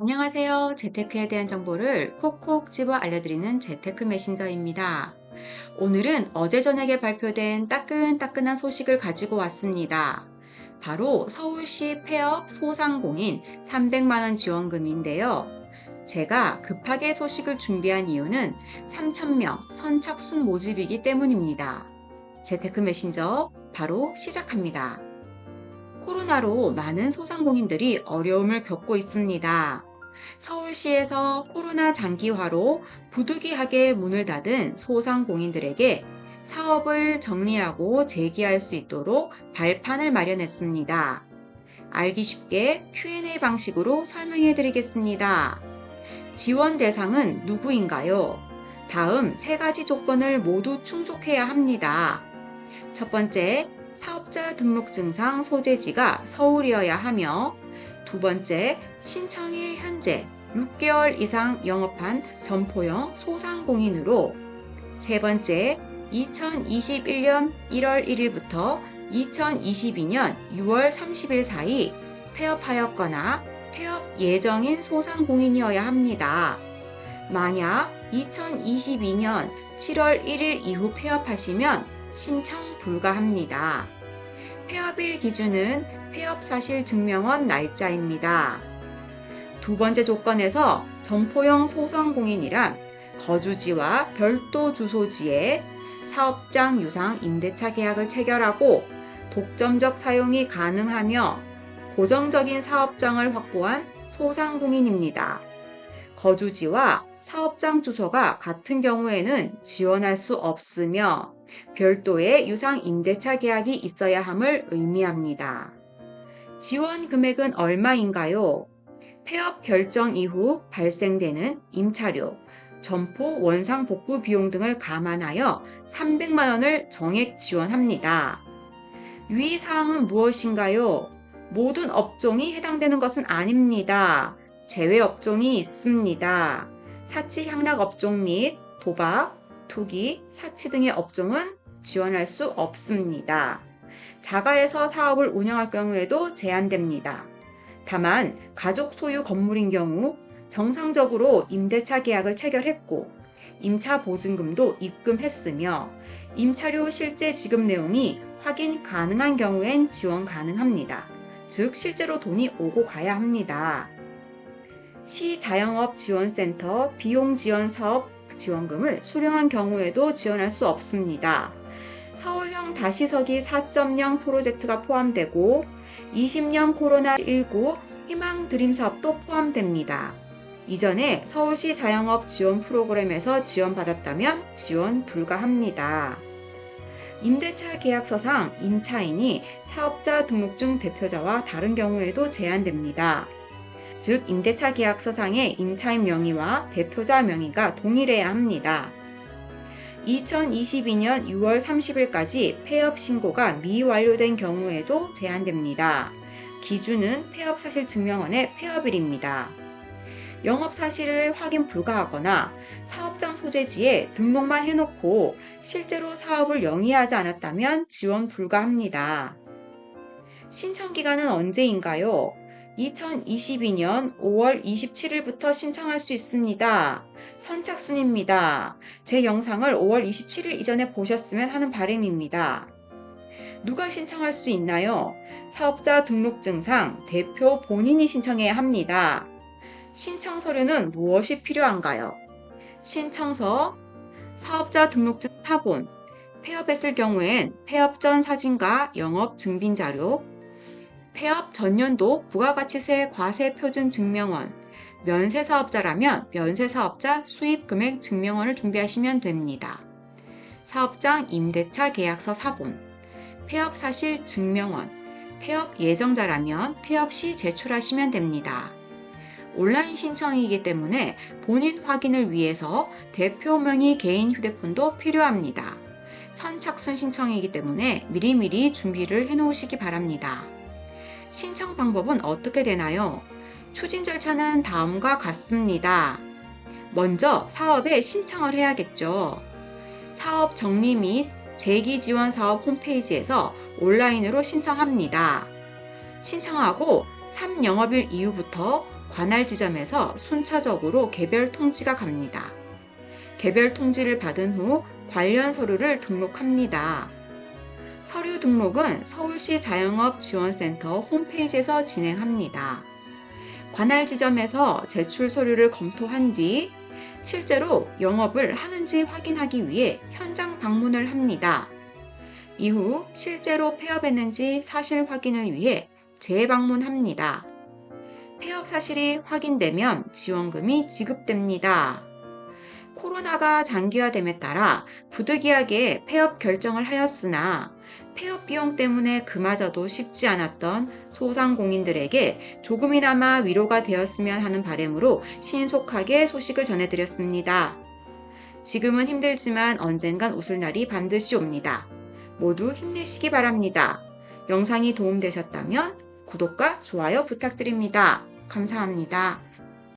안녕하세요. 재테크에 대한 정보를 콕콕 집어 알려드리는 재테크 메신저입니다. 오늘은 어제 저녁에 발표된 따끈따끈한 소식을 가지고 왔습니다. 바로 서울시 폐업 소상공인 300만원 지원금인데요. 제가 급하게 소식을 준비한 이유는 3,000명 선착순 모집이기 때문입니다. 재테크 메신저 바로 시작합니다. 코로나로 많은 소상공인들이 어려움을 겪고 있습니다. 서울시에서 코로나 장기화로 부득이하게 문을 닫은 소상공인들에게 사업을 정리하고 재기할 수 있도록 발판을 마련했습니다. 알기 쉽게 Q&A 방식으로 설명해 드리겠습니다. 지원 대상은 누구인가요? 다음 세 가지 조건을 모두 충족해야 합니다. 첫 번째, 사업자 등록증상 소재지가 서울이어야 하며 두 번째, 신청일 현재 6개월 이상 영업한 점포형 소상공인으로 세 번째, 2021년 1월 1일부터 2022년 6월 30일 사이 폐업하였거나 폐업 예정인 소상공인이어야 합니다. 만약 2022년 7월 1일 이후 폐업하시면 신청 불가합니다. 폐업일 기준은 폐업 사실 증명원 날짜입니다. 두 번째 조건에서 점포형 소상공인이란 거주지와 별도 주소지에 사업장 유상 임대차 계약을 체결하고 독점적 사용이 가능하며 고정적인 사업장을 확보한 소상공인입니다. 거주지와 사업장 주소가 같은 경우에는 지원할 수 없으며 별도의 유상 임대차 계약이 있어야 함을 의미합니다. 지원 금액은 얼마인가요? 폐업 결정 이후 발생되는 임차료, 점포 원상 복구 비용 등을 감안하여 300만 원을 정액 지원합니다. 유의 사항은 무엇인가요? 모든 업종이 해당되는 것은 아닙니다. 제외 업종이 있습니다. 사치 향락 업종 및 도박, 투기, 사치 등의 업종은 지원할 수 없습니다. 자가에서 사업을 운영할 경우에도 제한됩니다. 다만 가족 소유 건물인 경우 정상적으로 임대차 계약을 체결했고 임차 보증금도 입금했으며 임차료 실제 지급 내용이 확인 가능한 경우엔 지원 가능합니다. 즉 실제로 돈이 오고 가야 합니다. 시자영업 지원센터 비용 지원 사업 지원금을 수령한 경우에도 지원할 수 없습니다. 서울형 다시서기 4.0 프로젝트가 포함되고 20년 코로나19 희망 드림 사업도 포함됩니다. 이전에 서울시 자영업 지원 프로그램에서 지원받았다면 지원 불가합니다. 임대차 계약서상 임차인이 사업자 등록증 대표자와 다른 경우에도 제한됩니다. 즉, 임대차 계약서상의 임차인 명의와 대표자 명의가 동일해야 합니다. 2022년 6월 30일까지 폐업 신고가 미완료된 경우에도 제한됩니다. 기준은 폐업 사실 증명원의 폐업일입니다. 영업 사실을 확인 불가하거나 사업장 소재지에 등록만 해놓고 실제로 사업을 영위하지 않았다면 지원 불가합니다. 신청 기간은 언제인가요? 2022년 5월 27일부터 신청할 수 있습니다. 선착순입니다. 제 영상을 5월 27일 이전에 보셨으면 하는 바람입니다. 누가 신청할 수 있나요? 사업자 등록증상 대표 본인이 신청해야 합니다. 신청 서류는 무엇이 필요한가요? 신청서, 사업자 등록증 사본, 폐업했을 경우엔 폐업 전 사진과 영업 증빙 자료, 폐업 전년도 부가가치세 과세 표준 증명원, 면세 사업자라면 면세 사업자 수입 금액 증명원을 준비하시면 됩니다. 사업장 임대차 계약서 사본, 폐업 사실 증명원, 폐업 예정자라면 폐업 시 제출하시면 됩니다. 온라인 신청이기 때문에 본인 확인을 위해서 대표 명의 개인 휴대폰도 필요합니다. 선착순 신청이기 때문에 미리미리 준비를 해 놓으시기 바랍니다. 신청 방법은 어떻게 되나요? 추진 절차는 다음과 같습니다. 먼저 사업에 신청을 해야겠죠. 사업 정리 및 재기 지원 사업 홈페이지에서 온라인으로 신청합니다. 신청하고 3영업일 이후부터 관할 지점에서 순차적으로 개별 통지가 갑니다. 개별 통지를 받은 후 관련 서류를 등록합니다. 서류 등록은 서울시 자영업 지원센터 홈페이지에서 진행합니다. 관할 지점에서 제출 서류를 검토한 뒤 실제로 영업을 하는지 확인하기 위해 현장 방문을 합니다. 이후 실제로 폐업했는지 사실 확인을 위해 재방문합니다. 폐업 사실이 확인되면 지원금이 지급됩니다. 코로나가 장기화됨에 따라 부득이하게 폐업 결정을 하였으나 폐업 비용 때문에 그마저도 쉽지 않았던 소상공인들에게 조금이나마 위로가 되었으면 하는 바람으로 신속하게 소식을 전해드렸습니다. 지금은 힘들지만 언젠간 웃을 날이 반드시 옵니다. 모두 힘내시기 바랍니다. 영상이 도움되셨다면 구독과 좋아요 부탁드립니다. 감사합니다.